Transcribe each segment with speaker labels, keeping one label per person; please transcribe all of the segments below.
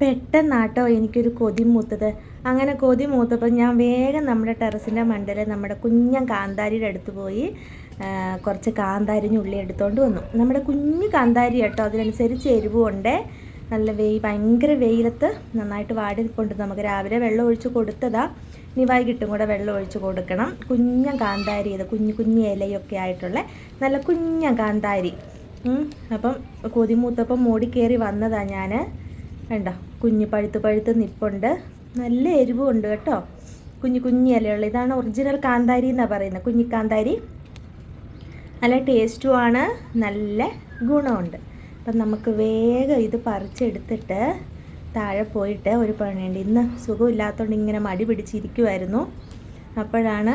Speaker 1: പെട്ടെന്നാട്ടോ എനിക്കൊരു കൊതി മൂത്തത്. അങ്ങനെ കൊതി മൂത്തപ്പോൾ ഞാൻ വേഗം നമ്മുടെ ടെറസിന്റെ മണ്ടയിൽ നമ്മുടെ കുഞ്ഞൻ കാന്താരിയുടെ അടുത്ത് പോയി കുറച്ച് കാന്താരിഞ്ഞ് ഉള്ളി എടുത്തുകൊണ്ട് വന്നു. നമ്മുടെ കുഞ്ഞു കാന്താരി കേട്ടോ അതിനനുസരിച്ച് എരിവുണ്ട്. നല്ല വെയിൽ ഭയങ്കര വെയിലത്ത് നന്നായിട്ട് വാടി കൊണ്ട് നമുക്ക് രാവിലെ വെള്ളം ഒഴിച്ച് കൊടുത്തതാ. ഇനി വൈകിട്ടും കൂടെ വെള്ളം ഒഴിച്ച് കൊടുക്കണം. കുഞ്ഞ കാന്താരി ഇത് കുഞ്ഞു കുഞ്ഞു ഇലയൊക്കെ ആയിട്ടുള്ള നല്ല കുഞ്ഞ കാന്താരി. അപ്പം കൊതിമൂത്തപ്പം മൂടി കയറി വന്നതാ ഞാൻ കണ്ടോ കുഞ്ഞ് പഴുത്ത് പഴുത്ത് നിപ്പുണ്ട്. നല്ല എരിവുണ്ട് കേട്ടോ. കുഞ്ഞു കുഞ്ഞു ഇലയുള്ള ഇതാണ് ഒറിജിനൽ കാന്താരി എന്നാണ് പറയുന്നത്. കുഞ്ഞി കാന്താരി. നല്ല ടേസ്റ്റുമാണ് നല്ല ഗുണമുണ്ട്. അപ്പം നമുക്ക് വേഗം ഇത് പറിച്ചെടുത്തിട്ട് താഴെ പോയിട്ട് ഒരു പണിയുണ്ട് ഇന്ന് സുഖമില്ലാത്തതുകൊണ്ട് ഇങ്ങനെ മടി പിടിച്ചിരിക്കുമായിരുന്നു അപ്പോഴാണ്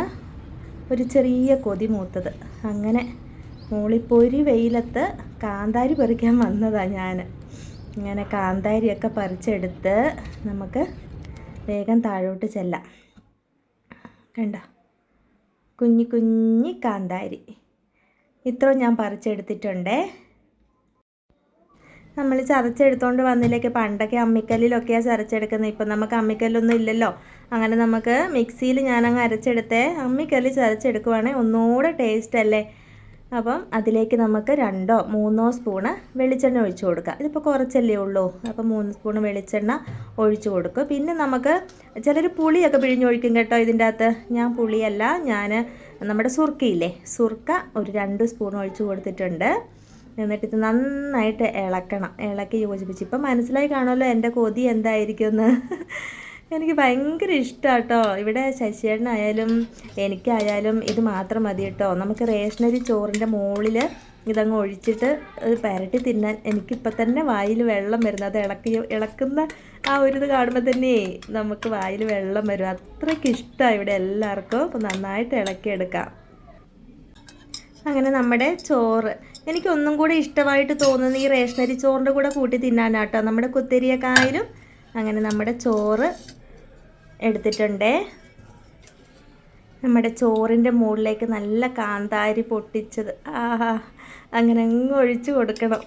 Speaker 1: ഒരു ചെറിയ കൊതി മൂത്തത്. അങ്ങനെ മൂളിപ്പൊരി വെയിലത്ത് കാന്താരി പറിക്കാൻ വന്നതാണ് ഞാൻ ഇങ്ങനെ കാന്താരിയൊക്കെ പറിച്ചെടുത്ത് നമുക്ക് വേഗം താഴോട്ട് ചെല്ലാം. കണ്ട? കുഞ്ഞി കുഞ്ഞി കാന്താരി. ഇത്ര ഞാൻ പറിച്ചെടുത്തിട്ടുണ്ടേ. നമ്മൾ ചതച്ചെടുത്തോണ്ട് വന്നിലേക്ക് പണ്ടൊക്കെ അമ്മിക്കല്ലിലൊക്കെയാണ് ചതച്ചെടുക്കുന്നത് ഇപ്പം നമുക്ക് അമ്മിക്കല്ലൊന്നും ഇല്ലല്ലോ. അങ്ങനെ നമുക്ക് മിക്സിയിൽ ഞാനങ്ങ് അരച്ചെടുത്തേ. അമ്മിക്കല്ലിൽ ചതച്ചെടുക്കുവാണെങ്കിൽ ഒന്നുകൂടെ ടേസ്റ്റ് അല്ലേ അപ്പം അതിലേക്ക് നമുക്ക് രണ്ടോ മൂന്നോ സ്പൂണ് വെളിച്ചെണ്ണ ഒഴിച്ചു കൊടുക്കുക. ഇതിപ്പോൾ കുറച്ചല്ലേ ഉള്ളൂ. അപ്പം മൂന്ന് സ്പൂണ് വെളിച്ചെണ്ണ ഒഴിച്ചു കൊടുക്കുക. പിന്നെ നമുക്ക് ചിലർ പുളിയൊക്കെ പിഴിഞ്ഞൊഴിക്കും കേട്ടോ ഇതിന്റെ അകത്ത്. ഞാൻ പുളിയല്ല ഞാൻ നമ്മുടെ സുർക്കയില്ലേ? സുർക്ക ഒരു രണ്ട് സ്പൂൺ ഒഴിച്ചു കൊടുത്തിട്ടുണ്ട്. എന്നിട്ട് ഇത് നന്നായിട്ട് ഇളക്കണം. ഇളക്കി യോജിപ്പിച്ച്. ഇപ്പം മനസ്സിലായി കാണുമല്ലോ എന്റെ കൊതി എന്തായിരിക്കുമെന്ന്. എനിക്ക് ഭയങ്കര ഇഷ്ടമാണ് കേട്ടോ ഇവിടെ ശശിയേട്ടനായാലും എനിക്കായാലും ഇത് മാത്രം മതി കേട്ടോ. നമുക്ക് റേഷനരി ചോറിന്റെ മുകളിൽ ഇതങ്ങ് ഒഴിച്ചിട്ട് പരട്ടി തിന്നാൻ എനിക്കിപ്പോൾ തന്നെ വായിൽ വെള്ളം വരുന്നത് അത് ഇളക്കി ഇളക്കുന്ന ആ ഒരു ഇത് കാണുമ്പോൾ തന്നെ നമുക്ക് വായിൽ വെള്ളം വരും. അത്രയ്ക്ക് ഇഷ്ടമാണ് ഇവിടെ എല്ലാവർക്കും. അപ്പോൾ നന്നായിട്ട് ഇളക്കിയെടുക്കാം. അങ്ങനെ നമ്മുടെ ചോറ്. എനിക്ക് ഒന്നും കൂടി ഇഷ്ടമായിട്ട് തോന്നുന്നത് ഈ റേഷനരി ചോറിന്റെ കൂടെ കൂട്ടി തിന്നാനാട്ടോ. നമ്മുടെ കുത്തിരിയക്കായാലും അങ്ങനെ നമ്മുടെ ചോറ് എടുത്തിട്ടുണ്ടേ. നമ്മുടെ ചോറിന്റെ മുകളിലേക്ക് നല്ല കാന്താരി പൊട്ടിച്ചത്. ആഹാ അങ്ങനെ അങ്ങ് ഒഴിച്ചു കൊടുക്കണം.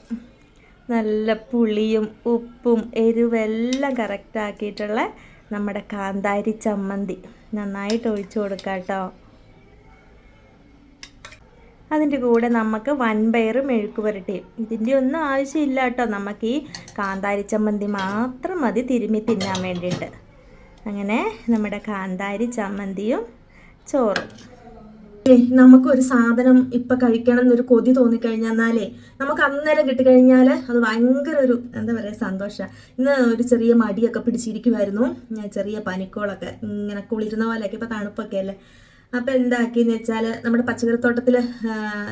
Speaker 1: നല്ല പുളിയും ഉപ്പും എരിവെല്ലാം കറക്റ്റാക്കിയിട്ടുള്ള നമ്മുടെ കാന്താരി ചമ്മന്തി. നന്നായിട്ട് ഒഴിച്ചു കൊടുക്കാം കേട്ടോ. അതിന്റെ കൂടെ നമുക്ക് വൻപയറും മെഴുക്ക് പുരട്ടിയും. ഇതിന്റെ ഒന്നും ആവശ്യമില്ല കേട്ടോ. നമുക്ക് ഈ കാന്താരി ചമ്മന്തി മാത്രം മതി തിരുമ്മി തിന്നാൻ വേണ്ടിയിട്ട്. അങ്ങനെ നമ്മുടെ കാന്താരി ചമ്മന്തിയും ചോറും. നമുക്കൊരു സാധനം ഇപ്പൊ കഴിക്കണം എന്നൊരു കൊതി തോന്നിക്കഴിഞ്ഞാലേ നമുക്ക് അന്നേരം കിട്ടിക്കഴിഞ്ഞാൽ അത് ഭയങ്കര ഒരു എന്താ പറയുക സന്തോഷമാണ് ഇന്ന് ഒരു ചെറിയ മടിയൊക്കെ പിടിച്ചിരിക്കുമായിരുന്നു ചെറിയ പനിക്കോളൊക്കെ ഇങ്ങനെ കുളിരുന്ന പോലെയൊക്കെ ഇപ്പൊ തണുപ്പൊക്കെ അല്ലേ. അപ്പം എന്താക്കിയെന്ന് വെച്ചാൽ നമ്മുടെ പച്ചക്കറിത്തോട്ടത്തിൽ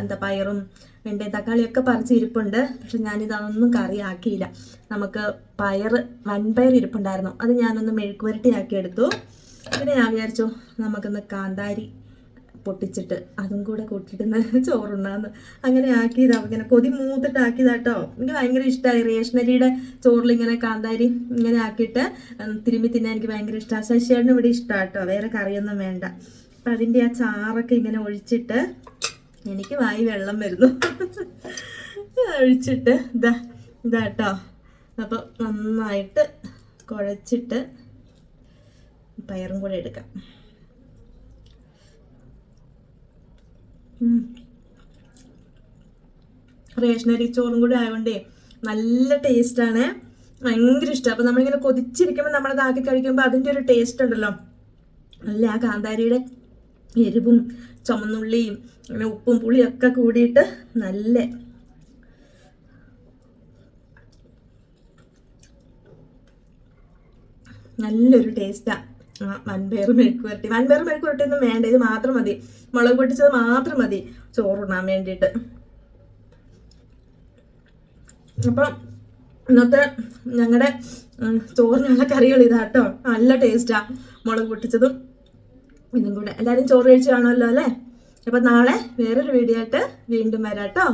Speaker 1: എന്താ പയറും വെണ്ടയും തക്കാളിയൊക്കെ പറിച്ച് ഇരിപ്പുണ്ട്. പക്ഷെ ഞാനിതൊന്നും കറിയാക്കിയില്ല നമുക്ക് പയർ വൻപയർ ഇരിപ്പുണ്ടായിരുന്നു. അത് ഞാനൊന്ന് മെഴുക്കുവരട്ടിയാക്കി എടുത്തു പിന്നെ ഞാൻ വിചാരിച്ചു നമുക്കൊന്ന് കാന്താരി പൊട്ടിച്ചിട്ട് അതും കൂടെ കൂട്ടിയിട്ട് ചോറുണ്ണാന്ന്. അങ്ങനെ ആക്കിയതാ. ഇങ്ങനെ കൊതി മൂത്തിട്ട് ആക്കിയതാട്ടോ എനിക്ക് ഭയങ്കര ഇഷ്ടമായി റേഷനരിയുടെ ചോറിൽ ഇങ്ങനെ കാന്താരി ഇങ്ങനെ ആക്കിയിട്ട് തിരുമ്പി തിന്നാൻ എനിക്ക് ഭയങ്കര ഇഷ്ടമാണ് ശശിയേട്ടനും ഇവിടെ ഇഷ്ടമാട്ടോ വേറെ കറിയൊന്നും വേണ്ട. അപ്പം അതിന്റെ ആ ചാറൊക്കെ ഇങ്ങനെ ഒഴിച്ചിട്ട് എനിക്ക് വായി വെള്ളം വരുന്നു. ഒഴിച്ചിട്ട് ഇതാ ഇതാട്ടോ അപ്പോൾ നന്നായിട്ട് കുഴച്ചിട്ട് പയറും കൂടെ എടുക്കാം. റേഷനരി ചോറും കൂടി ആയതുകൊണ്ടേ നല്ല ടേസ്റ്റാണ് ഭയങ്കര ഇഷ്ടം. അപ്പം നമ്മളിങ്ങനെ കൊതിച്ചിരിക്കുമ്പോൾ നമ്മളത് ആക്കി കഴിക്കുമ്പോൾ അതിന്റെ ഒരു ടേസ്റ്റ് ഉണ്ടല്ലോ. നല്ല ആ കാന്താരിയുടെ എരിവും ചുമന്നുള്ളിയും അങ്ങനെ ഉപ്പും പുളിയും ഒക്കെ കൂടിയിട്ട് നല്ല നല്ലൊരു ടേസ്റ്റാണ് വൻപയർ മെഴുക്ക് പുരട്ടി. വൻപയർ മെഴുക്ക് പുരട്ടി ഒന്നും വേണ്ട. ഇത് മാത്രം മതി. മുളക് പൊട്ടിച്ചത് മാത്രം മതി. ചോറുണ്ണാൻ വേണ്ടിയിട്ട്. അപ്പം ഇന്നത്തെ ഞങ്ങളുടെ ചോറിനുള്ള കറികൾ ഇതാട്ടോ. നല്ല ടേസ്റ്റാ മുളക് പൊട്ടിച്ചതും ഇതും കൂടെ എല്ലാവരും ചോറ് കഴിച്ച് കാണുമല്ലോ അല്ലേ? അപ്പം നാളെ വേറൊരു വീഡിയോ ആയിട്ട് വീണ്ടും വരാട്ടോ.